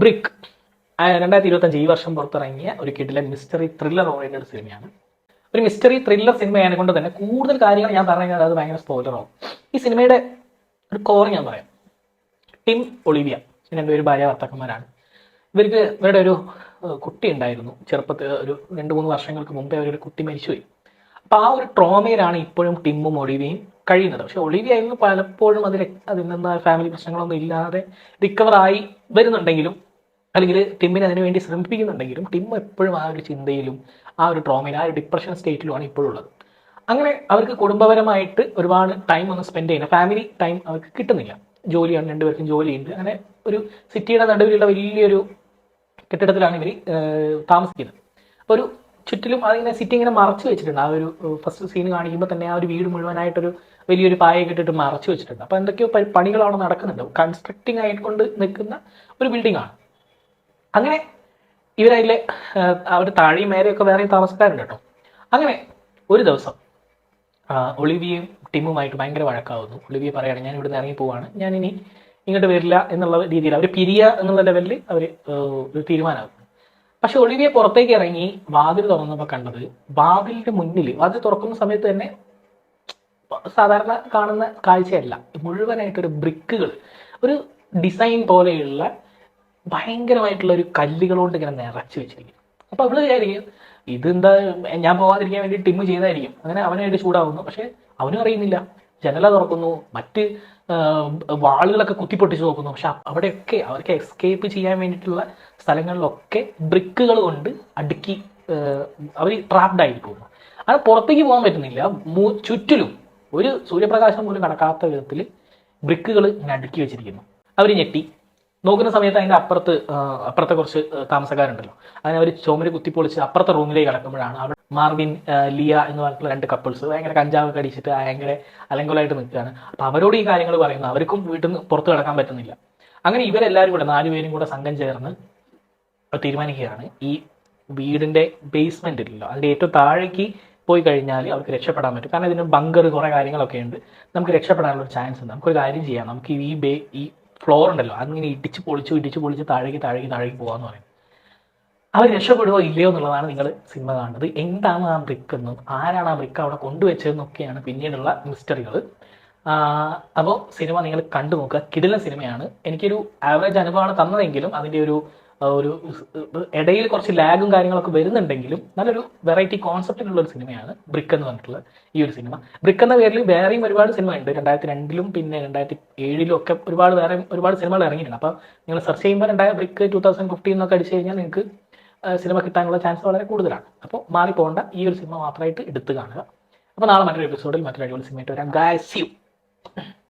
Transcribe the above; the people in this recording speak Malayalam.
ബ്രിക്ക് രണ്ടായിരത്തി ഇരുപത്തഞ്ച് ഈ വർഷം പുറത്തിറങ്ങിയ ഒരു കിഡിലെ മിസ്റ്ററി ത്രില്ലർ ഓറിയന്റഡ് സിനിമയാണ് ഒരു മിസ്റ്ററി ത്രില്ലർ സിനിമയാണ് കൊണ്ട് തന്നെ കൂടുതൽ കാര്യങ്ങൾ ഞാൻ പറഞ്ഞു കഴിഞ്ഞാൽ അത് ഭയങ്കര സ്പോയിലറാവും ഈ സിനിമയുടെ ഒരു കോർ ഞാൻ പറയാം. ടിം ഒളിവിയ രണ്ടുപേര് ഭാര്യ ഭർത്താക്കന്മാരാണ് ഇവർക്ക് ഇവരുടെ ഒരു കുട്ടി ഉണ്ടായിരുന്നു. ചെറുപ്പത്തിൽ ഒരു രണ്ട് മൂന്ന് വർഷങ്ങൾക്ക് മുമ്പേ അവരൊരു കുട്ടി മരിച്ചുപോയി. അപ്പോൾ ആ ഒരു ട്രോമയിലാണ് ഇപ്പോഴും ടിമ്മും ഒളിവിയും കഴിയുന്നത്. പക്ഷെ ഒളിവിയ പലപ്പോഴും അതിൽ അതിൽ നിന്ന് ഫാമിലി പ്രശ്നങ്ങളൊന്നും ഇല്ലാതെ റിക്കവറായി വരുന്നുണ്ടെങ്കിലും അല്ലെങ്കിൽ ടിമ്മിനെ അതിനുവേണ്ടി ശ്രമിപ്പിക്കുന്നുണ്ടെങ്കിലും ടിം എപ്പോഴും ആ ഒരു ചിന്തയിലും ആ ഒരു ട്രോമയിലും ആ ഒരു ഡിപ്രഷൻ സ്റ്റേറ്റിലുമാണ് ഇപ്പോഴും ഉള്ളത് അങ്ങനെ അവർക്ക് കുടുംബപരമായിട്ട് ഒരുപാട് ടൈം ഒന്നും സ്പെൻഡ് ചെയ്യുന്ന ഫാമിലി ടൈം അവർക്ക് കിട്ടുന്നില്ല. ജോലിയാണ് രണ്ടുപേർക്കും ജോലിയുണ്ട്. അങ്ങനെ ഒരു സിറ്റിയുടെ നടുവിലുള്ള വലിയൊരു കെട്ടിടത്തിലാണ് ഇവർ താമസിക്കുന്നത്. അപ്പോൾ ഒരു ചുറ്റിലും അതിങ്ങനെ സിറ്റി ഇങ്ങനെ മറച്ചു വെച്ചിട്ടുണ്ട്. ആ ഒരു ഫസ്റ്റ് സീൻ കാണിക്കുമ്പോൾ തന്നെ ആ ഒരു വീട് മുഴുവനായിട്ടൊരു വലിയൊരു പായ കെട്ടിട്ട് മറച്ചു വെച്ചിട്ടുണ്ട്. അപ്പോൾ എന്തൊക്കെയോ പണികൾ നടക്കുന്നുണ്ട്. കൺസ്ട്രക്റ്റിംഗ് ആയിക്കൊണ്ട് നിൽക്കുന്ന ഒരു ബിൽഡിംഗ് ആണ്. അങ്ങനെ ഇവരതിലെ അവർ താഴെയും മേലെയൊക്കെ വേറെ താമസക്കാരുണ്ട് കേട്ടോ. അങ്ങനെ ഒരു ദിവസം ഒളിവിയും ടിമ്മുമായിട്ട് ഭയങ്കര വഴക്കാവുന്നു. ഒളിവിയെ പറയുകയാണ് ഞാൻ ഇവിടുന്ന് ഇറങ്ങി പോവാണ്. ഞാൻ ഇനി ഇങ്ങോട്ട് വരില്ല എന്നുള്ള രീതിയിൽ അവർ പിരിയ എന്നുള്ള ലെവലിൽ അവർ തീരുമാനമാകുന്നു പക്ഷെ ഒളിവിയെ പുറത്തേക്ക് ഇറങ്ങി വാതിൽ തുറന്നപ്പോൾ കണ്ടത് വാതിലിന്റെ മുന്നിൽ വാതിൽ തുറക്കുന്ന സമയത്ത് തന്നെ സാധാരണ കാണുന്ന കാഴ്ചയല്ല മുഴുവനായിട്ടൊരു ബ്രിക്കുകൾ ഒരു ഡിസൈൻ പോലെയുള്ള ഭയങ്കരമായിട്ടുള്ള ഒരു കല്ലുകൾ കൊണ്ട് ഇങ്ങനെ നിറച്ച് വെച്ചിരിക്കും. അപ്പൊ അവൾ വിചാരിക്കും ഇതെന്താ ഞാൻ പോവാതിരിക്കാൻ വേണ്ടി ടിമ്മ് ചെയ്തായിരിക്കും. അങ്ങനെ അവനായിട്ട് ചൂടാവുന്നു. പക്ഷെ അവനും അറിയുന്നില്ല. ജനല തുറക്കുന്നു. മറ്റ് വാളുകളൊക്കെ കുത്തിപ്പൊട്ടിച്ച് നോക്കുന്നു. പക്ഷെ അവിടെയൊക്കെ അവർക്ക് എസ്കേപ്പ് ചെയ്യാൻ വേണ്ടിയിട്ടുള്ള സ്ഥലങ്ങളിലൊക്കെ ബ്രിക്കുകൾ കൊണ്ട് അടുക്കി അവർ ട്രാപ്ഡ് ആയി പോകുന്നു. അത് പുറത്തേക്ക് പോകാൻ പറ്റുന്നില്ല. ചുറ്റിലും ഒരു സൂര്യപ്രകാശം പോലും കടക്കാത്ത വിധത്തിൽ ബ്രിക്കുകൾ ഇങ്ങനെ അടുക്കി വെച്ചിരിക്കുന്നു. അവർ ഞെട്ടി. നോക്കുന്ന സമയത്ത് അതിന്റെ അപ്പുറത്ത് അപ്പുറത്തെ കുറച്ച് താമസക്കാരുണ്ടല്ലോ. അതിനെ അവർ ചുമര് കുത്തിപ്പൊളിച്ച് അപ്പുറത്തെ റൂമിലേക്ക് കടക്കുമ്പോഴാണ് അവിടെ മാർവിൻ ലിയ എന്ന് പറഞ്ഞിട്ടുള്ള രണ്ട് കപ്പിൾസ് ഭയങ്കര കഞ്ചാവ് കടിച്ചിട്ട് ഭയങ്കര അലങ്കോലായിട്ട് നിൽക്കുകയാണ്. അപ്പോൾ അവരോട് ഈ കാര്യങ്ങൾ പറയുന്നു. അവർക്കും വീട്ടിൽ നിന്ന് പുറത്ത് കിടക്കാൻ പറ്റുന്നില്ല. അങ്ങനെ ഇവരെല്ലാവരും കൂടെ നാലുപേരും കൂടെ സംഘം ചേർന്ന് തീരുമാനിക്കുകയാണ്. ഈ വീടിന്റെ ബേസ്മെന്റ് ഇല്ലല്ലോ. അതിന്റെ ഏറ്റവും താഴേക്ക് പോയി കഴിഞ്ഞാൽ അവർക്ക് രക്ഷപ്പെടാൻ പറ്റും. കാരണം ഇതിന് ബങ്കർ കുറേ കാര്യങ്ങളൊക്കെ ഉണ്ട്. നമുക്ക് രക്ഷപ്പെടാനുള്ള ചാൻസ് ഉണ്ട്. നമുക്കൊരു കാര്യം ചെയ്യാം. നമുക്ക് ഈ ബേ ഈ ഫ്ലോർ ഉണ്ടല്ലോ. അതിങ്ങനെ ഇടിച്ച് പൊളിച്ചു ഇടിച്ച് പൊളിച്ച് താഴേക്ക് താഴേക്ക് താഴേക്ക് പോകാന്ന് പറയും. അവർ രക്ഷപ്പെടുവോ ഇല്ലയോ എന്നുള്ളതാണ് നിങ്ങൾ സിനിമ കാണുന്നത്. എന്താണ് ആ ബ്രിക്ക് എന്നും ആരാണ് ആ ബ്രിക്ക് അവിടെ കൊണ്ടുവച്ചതെന്നൊക്കെയാണ് പിന്നീടുള്ള മിസ്റ്ററികൾ അപ്പോൾ സിനിമ നിങ്ങൾ കണ്ടു നോക്കുക കിടിലൻ സിനിമയാണ്. എനിക്കൊരു ആവറേജ് അനുഭവമാണ് തന്നതെങ്കിലും അതിന്റെ ഒരു ഒരു ഇടയിൽ കുറച്ച് ലാഗും കാര്യങ്ങളൊക്കെ വരുന്നുണ്ടെങ്കിലും നല്ലൊരു വെറൈറ്റി കോൺസെപ്റ്റിലുള്ള ഒരു സിനിമയാണ് ബ്രിക്ക് എന്ന് പറഞ്ഞിട്ടുള്ള ഈ ഒരു സിനിമ. ബ്രിക്ക് എന്ന പേരിൽ വേറെയും ഒരുപാട് സിനിമ ഉണ്ട് രണ്ടായിരത്തി രണ്ടിലും പിന്നെ രണ്ടായിരത്തി ഏഴിലും ഒക്കെ ഒരുപാട് വേറെ ഒരുപാട് സിനിമകൾ ഇറങ്ങിയിട്ടുണ്ട്. അപ്പോൾ നിങ്ങൾ സെർച്ച് ചെയ്യുമ്പോൾ രണ്ടായ ബ്രിക്ക് ടൂ തൗസൻഡ് ഫിഫ്റ്റീൻ എന്നൊക്കെ അടിച്ചു കഴിഞ്ഞാൽ നിങ്ങൾക്ക് സിനിമ കിട്ടാനുള്ള ചാൻസ് വളരെ കൂടുതലാണ്. അപ്പോൾ മാറിപ്പോകേണ്ട ഈ ഒരു സിനിമ മാത്രമായിട്ട് എടുത്തു കാണുക. അപ്പോൾ നാളെ മറ്റൊരു എപ്പിസോഡിൽ മറ്റൊരു അടിപൊളി സിനിമയായിട്ട് വരാം. ഗാസ്യൂ